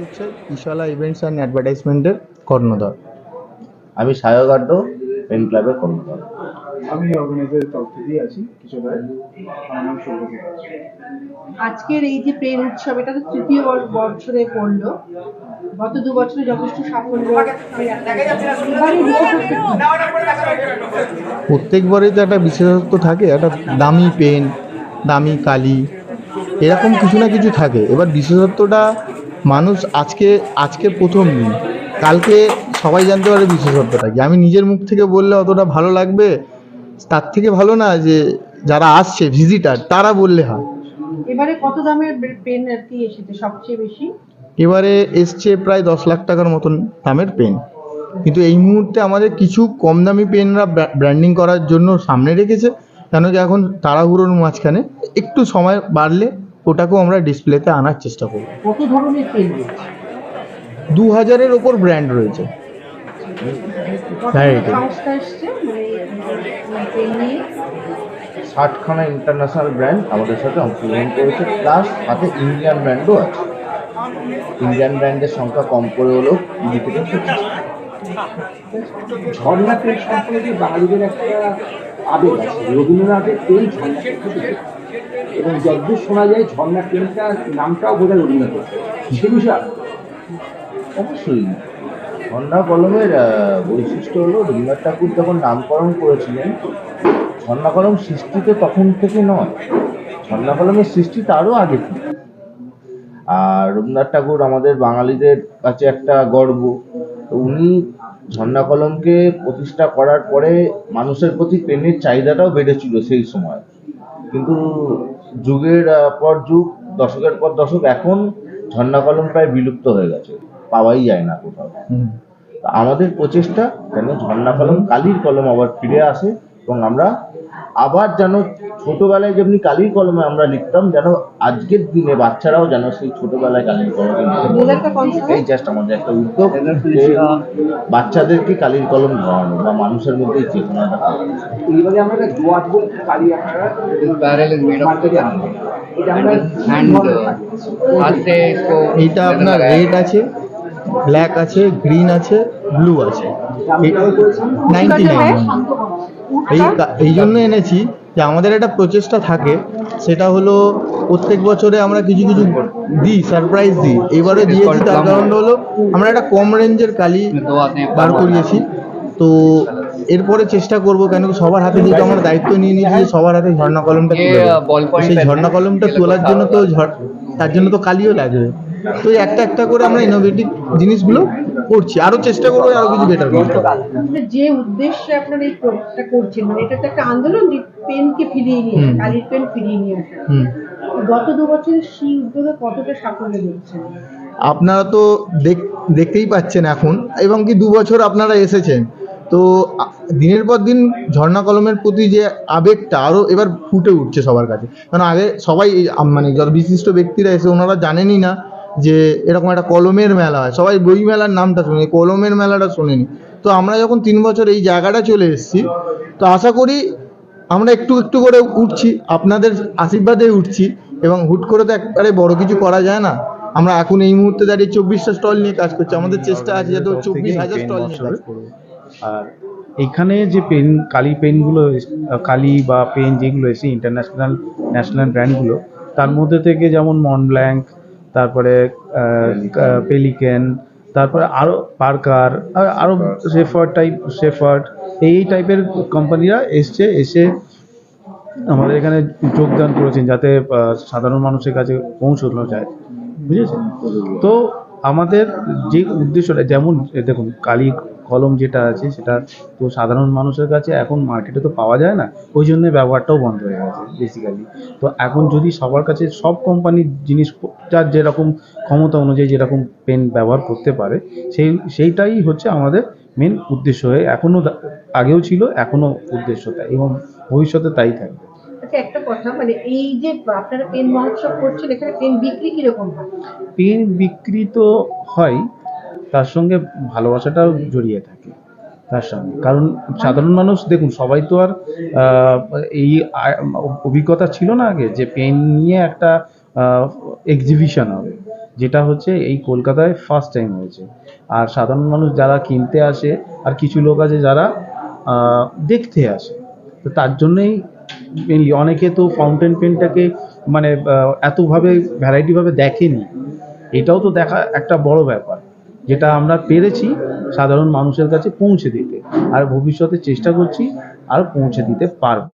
হচ্ছে ইশালা events and অ্যাডভার্টাইজমেন্টের কর্ণধার। আমি সায়গাড্ড পেন ক্লাবের কর্মকর্তা আমি অর্গানাইজারের তরফ থেকেই আছি কিছু আজকের এই যে প্রেম উৎসব এটা তো তৃতীয় বছরে পড়ল। গত দু বছরে যথেষ্ট সাফল্য প্রত্যেকবারই তো একটা বিশেষত্ব থাকে একটা দামি পেন দামি কালি এরকম কিছু না কিছু থাকে। এবার বিশেষত্বটা মানুষ আজকে আজকে প্রথম দিন। কালকে সবাই জানতে পারে বিশেষত্বটা কি। আমি নিজের মুখ থেকে বললে অতটা ভালো লাগবে তার থেকে ভালো না যে যারা আসছে ভিজিটার তারা বললে হয়। এবারে কত দামের পেন আর কি এসেছে সবচেয়ে বেশি? এবারে এসছে প্রায় দশ লাখ টাকার মতন দামের পেন। কিন্তু এই মুহূর্তে আমাদের কিছু কম দামি পেনরা ব্র্যান্ডিং করার জন্য সামনে রেখেছে। কেন কি এখন তাড়াহুড়োর মাঝখানে একটু সময় বাড়লে ওটাকেও আমরা ডিসপ্লেতে আনার চেষ্টা করব। কত ধরনের পেন দু হাজারের ওপর ব্র্যান্ড রয়েছে। মানে নিয়ে? ষাটখানা ইন্টারন্যাশনাল ব্র্যান্ড আমাদের সাথে অংশগ্রহণ করেছে। প্লাস সাথে ইন্ডিয়ান ব্র্যান্ডও আছে। ইন্ডিয়ান ব্র্যান্ডের সংখ্যা কম করে হলেও কুড়ি থেকে ঝর্ণা ট্রেন সম্পর্কে বাঙালিদের একটা আবেগ আছে। রবীন্দ্রনাথের ট্রেন এবং যদ্দূর শোনা যায় ঝর্ণা ট্রেনটা নামটাও বোধহয় রবীন্দ্রনাথ সে বিষয়ে অবশ্যই। ঝর্ণা কলমের বৈশিষ্ট্য হলো রবীন্দ্রনাথ ঠাকুর যখন নামকরণ করেছিলেন, ঝর্ণা কলম সৃষ্টি তো তখন থেকে নয়। ঝর্ণা কলমের সৃষ্টি তারও আগে থেকে। আর রবীন্দ্রনাথ ঠাকুর আমাদের বাঙালিদের কাছে একটা গর্ব। উনি ঝর্ণা কলমকে প্রতিষ্ঠা করার পরে মানুষের প্রতি প্রেমের চাহিদাটাও বেড়েছিল সেই সময়। কিন্তু যুগের পর যুগ দশকের পর দশক এখন ঝর্ণা কলম প্রায় বিলুপ্ত হয়ে গেছে। পাওয়াই যায় না কোথাও। আমাদের প্রচেষ্টা যেন ঝর্ণা কলম কালির কলম আবার ফিরে আসে? এবং আমরা আবার যেন ছোটবেলায় যেমনি কালির কলমে আমরা লিখতাম যেন আজকের দিনে বাচ্চারাও যেন সেই ছোটবেলায় কালির কলমে এই জাস্ট আমাদের একটা উদ্যোগ বাচ্চাদেরকে কালির কলম ধরানো বা মানুষের মধ্যে যে কোনো এটা আপনার রেড আছে ব্ল্যাক আছে গ্রিন আছে ব্লু আছে। নাইনটি নাইন এই এই জন্য এনেছি যে আমাদের একটা প্রচেষ্টা থাকে সেটা হলো প্রত্যেক বছরে আমরা কিছু কিছু দিই সারপ্রাইজ দিই। এবারে দিয়েছি তার কারণ হলো আমরা একটা কম রেঞ্জের কালি বার করিয়েছি। তো এরপরে চেষ্টা করব কেন সবার হাতে যেহেতু আমরা দায়িত্ব নিয়ে নিয়েছি সবার হাতে ঝর্ণা কলমটা সেই ঝর্ণা কলমটা তোলার জন্য তো তার জন্য তো কালিও লাগবে। তো একটা একটা করে আমরা ইনোভেটিভ জিনিসগুলো করছি। আরও চেষ্টা করব আরও কিছু বেটার যে উদ্দেশ্যে আপনারা এই করছেন মানে এটা তো একটা আন্দোলন যে পেনকে ফিরিয়ে নিয়ে কালির পেন ফিরিয়ে নিয়ে আসা। গত দু বছরে সেই উদ্যোগে কতটা সাফল্য দেখছেন? আপনারা তো দেখতেই পাচ্ছেন এখন এবং কি দু বছর আপনারা এসেছেন। তো দিনের পর দিন ঝর্ণা কলমের প্রতি যে আবেগটা আরও এবার ফুটে উঠছে সবার কাছে। কারণ আগে সবাই মানে যত বিশিষ্ট ব্যক্তিরা এসে ওনারা জানেনই না যে এরকম একটা কলমের মেলা হয়। সবাই বই মেলার নামটা শুনে কলমের মেলাটা শোনেনি তো আমরা যখন তিন বছর এই জায়গাটা চলে এসেছি তো আশা করি আমরা একটু একটু করে উঠছি আপনাদের আশীর্বাদে উঠছি এবং হুট করে তো একবারে বড় কিছু করা যায় না। আমরা এখন এই মুহূর্তে দাঁড়িয়ে চব্বিশটা স্টল নিয়ে কাজ করছি। আমাদের চেষ্টা আছে যাতে চব্বিশ হাজার স্টল নিয়ে কাজ আর এখানে যে পেন কালি পেনগুলো কালি বা পেন যেগুলো এসে ইন্টারন্যাশনাল ন্যাশনাল ব্র্যান্ডগুলো তার মধ্যে থেকে যেমন মনব্ল্যাঙ্ক তারপরে পেলিকেন তারপরে আরও পার্কার আরও শেফার্ড টাইপ শেফার্ড এই টাইপের কোম্পানিরা এসছে এসে আমাদের এখানে যোগদান করেছেন যাতে সাধারণ মানুষের কাছে পৌঁছানো যায়। বুঝেছেন? তো আমাদের যে উদ্দেশ্যটা যেমন দেখুন কালি কলম যেটা আছে সেটা তো সাধারণ মানুষের কাছে এখন মার্কেটে তো পাওয়া যায় না ওই জন্য ব্যবহারটাও বন্ধ হয়ে গেছে বেসিক্যালি তো এখন যদি সবার কাছে সব কোম্পানির জিনিস যার যেরকম ক্ষমতা অনুযায়ী যেরকম পেন ব্যবহার করতে পারে সেই সেইটাই হচ্ছে আমাদের মেন উদ্দেশ্য হয়ে এখনও আগেও ছিল এখনও উদ্দেশ্য তাই এবং ভবিষ্যতে তাই থাকবে। আচ্ছা একটা কথা মানে এই যে আপনারা পেন মহোৎসব করছেন এখানে পেন বিক্রি কীরকম হয়? পেন বিক্রি তো হয় তার সঙ্গে ভালোবাসাটাও জড়িয়ে থাকে, তার সঙ্গে। কারণ সাধারণ মানুষ, দেখুন, সবাই তো আর এই অভিজ্ঞতা ছিল না আগে যে পেন নিয়ে একটা এক্সিবিশন হবে, যেটা হচ্ছে এই কলকাতায় ফার্স্ট টাইম হয়েছে। আর সাধারণ মানুষ যারা কিনতে আসে, আর কিছু লোক আছে যারা দেখতে আসে, তো তার জন্যই মেনলি অনেকে তো ফাউন্টেন পেনটাকে মানে এতভাবে ভ্যারাইটিভাবে দেখেনি। এটাও তো দেখা একটা বড় ব্যাপার। যেটা আমরা পেরেছি সাধারণ মানুষের কাছে পৌঁছে দিতে। আর ভবিষ্যতে চেষ্টা করছি আর পৌঁছে দিতে পারব।